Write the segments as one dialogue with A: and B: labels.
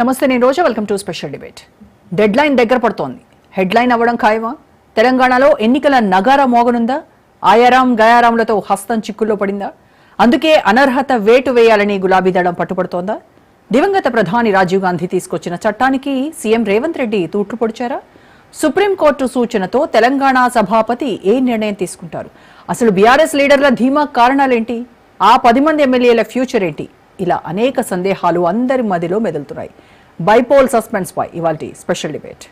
A: నమస్తే నేను Roja. Welcome to special debate deadline దగ్గర పడుతోంది. హెడ్ లైన్ అవ్వడం ఖాయమా? తెలంగాణలో ఎన్నికల నగారా మోగనుందా? ఆయారాం గయారాంలతో హస్తం చిక్కుల్లో పడిందా? అందుకే అనర్హత వేటు వేయాలని గులాబీ దళం పట్టుపడుతోందా? దివంగత ప్రధాని రాజీవ్ గాంధీ తీసుకొచ్చిన చట్టానికి సీఎం రేవంత్ రెడ్డి తూట్లు పొడిచారా? సుప్రీంకోర్టు సూచనతో తెలంగాణ సభాపతి ఏ నిర్ణయం తీసుకుంటారు? అసలు బీఆర్ఎస్ లీడర్ల ధీమా కారణాలేంటి? ఆ పది మంది ఎమ్మెల్యేల ఫ్యూచర్ ఏంటి? ఇలా అనేక సందేహాలు అందరి మదిలో మెదులుతున్నాయి. బైపోల్ సస్పెన్స్ పై ఇవాళ special debate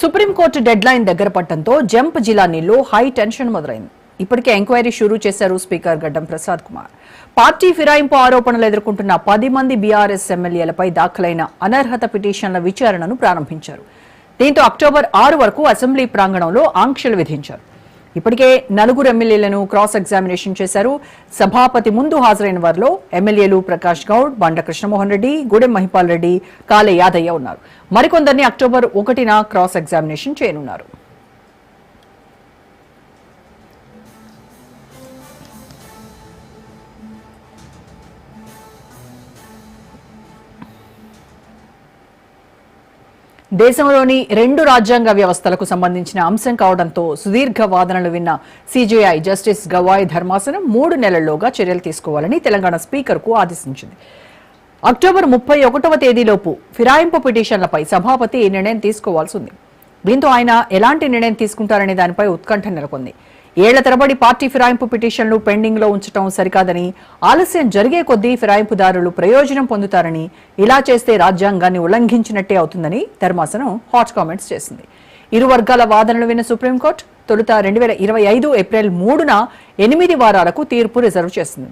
A: supreme court deadline దగ్గర పట్టడంతో జంప్ జిలానీలో హై టెన్షన్ మొదలైంది. ఇప్పటికే ఎంక్వైరీ షురూ చేశారు స్పీకర్ గడ్డం ప్రసాద్ కుమార్. పార్టీ ఫిరాయింపు ఆరోపణలు ఎదుర్కొంటున్న పది మంది బీఆర్ఎస్ ఎమ్మెల్యేలపై దాఖలైన అనర్హత పిటిషన్ల విచారణను ప్రారంభించారు. దీంతో అక్టోబర్ ఆరు వరకు అసెంబ్లీ ప్రాంగణంలో ఆంక్షలు విధించారు. ఇప్పటికే నలుగురు ఎమ్మెల్యేలను క్రాస్ ఎగ్జామినేషన్ చేశారు. సభాపతి ముందు హాజరైన వారిలో ఎమ్మెల్యేలు ప్రకాష్ గౌడ్ బండ కృష్ణమోహన్ రెడ్డి గూడెం మహిపాల్ రెడ్డి కాలే యాదయ్య ఉన్నారు. మరికొందరిని అక్టోబర్ ఒకటిన క్రాస్ ఎగ్జామినేషన్ చేయనున్నారు. దేశంలోని రెండు రాజ్యాంగ వ్యవస్థలకు సంబంధించిన అంశం కావడంతో సుదీర్ఘ వాదనలు విన్న సీజేఐ జస్టిస్ గవాయ్ ధర్మాసనం మూడు నెలల్లోగా చర్యలు తీసుకోవాలని తెలంగాణ స్పీకర్కు ఆదేశించింది. అక్టోబర్ ముప్పై ఒకటవ తేదీలోపు ఫిరాయింపు పిటిషన్లపై సభాపతి ఈ నిర్ణయం తీసుకోవాల్సి ఉంది. దీంతో ఆయన ఎలాంటి నిర్ణయం తీసుకుంటారనే దానిపై ఉత్కంఠ నెలకొంది. ఏళ్ళ తరబడి పార్టీ ఫిరాయింపు పిటిషన్లు పెండింగ్లో ఉంచటం ఉంచడం సరికాదని ఆలస్యం జరిగే కొద్దీ ఫిరాయింపుదారులు ప్రయోజనం పొందుతారని ఇలా చేస్తే రాజ్యాంగాన్ని ఉల్లంఘించినట్టే అవుతుందని ధర్మాసనం హాట్ కామెంట్స్ చేసింది. ఇరు వర్గాల వాదనలు విన్న సుప్రీంకోర్టు తొలుత రెండు వేల ఇరవై ఐదు ఏప్రిల్ మూడున ఎనిమిది వారాలకు తీర్పు రిజర్వ్ చేసింది.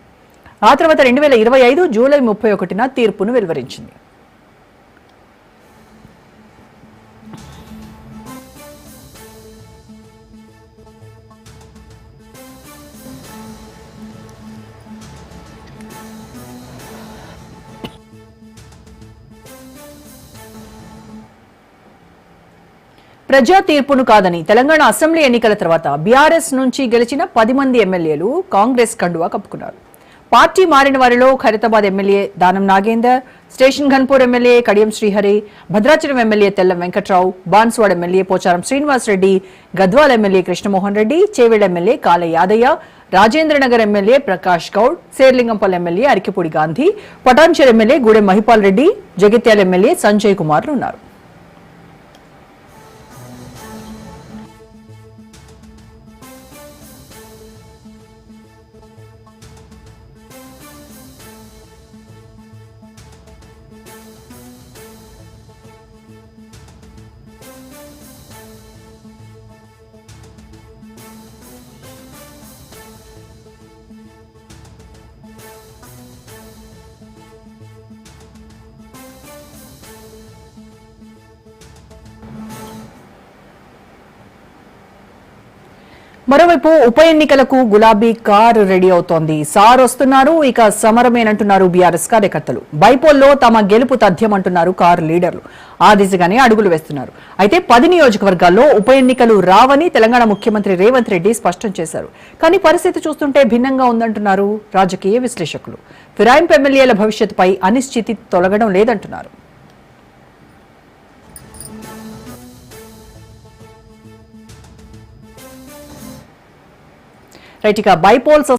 A: ఆ తర్వాత రెండు వేల ఇరవై ఐదు జూలై ముప్పై ఒకటిన తీర్పును వెలువరించింది. ప్రజా తీర్పును కాదని తెలంగాణ అసెంబ్లీ ఎన్నికల తర్వాత బీఆర్ఎస్ నుంచి గెలిచిన పది మంది ఎమ్మెల్యేలు కాంగ్రెస్ కండువా కప్పుకున్నారు. పార్టీ మారిన వారిలో Khairatabad MLA Danam Nagender station Ghanpur MLA Kadiyam Srihari Bhadrachalam MLA Tellam Venkatrao Banswada MLA Pocharam Srinivas Reddy Gadwal MLA Krishnamohan Reddy Chevella MLA Kale Yadaiah Rajendranagar MLA Prakash Goud Serilingampally MLA Arikepudi Gandhi Patancheru MLA Gudem Mahipal Reddy Jagtial MLA Sanjay కుమార్లు ఉన్నారు. మరోవైపు ఉప ఎన్నికలకు గులాబీ car ready అవుతోంది. Sir వస్తున్నారు ఇక సమరమేనంటున్నారు BRS కార్యకర్తలు. బైపోల్లో తమ గెలుపు తథ్యమంటున్నారు కారు లీడర్లు. ఆ దిశగానే అడుగులు వేస్తున్నారు. అయితే పది నియోజకవర్గాల్లో ఉప ఎన్నికలు రావని తెలంగాణ ముఖ్యమంత్రి రేవంత్ రెడ్డి స్పష్టం చేశారు. కానీ పరిస్థితి చూస్తుంటే భిన్నంగా ఉందంటున్నారు రాజకీయ విశ్లేషకులు. ఫిరాయింపు ఎమ్మెల్యేల భవిష్యత్తుపై అనిశ్చితి తొలగడం లేదంటున్నారు. ఇక బైపోల్స్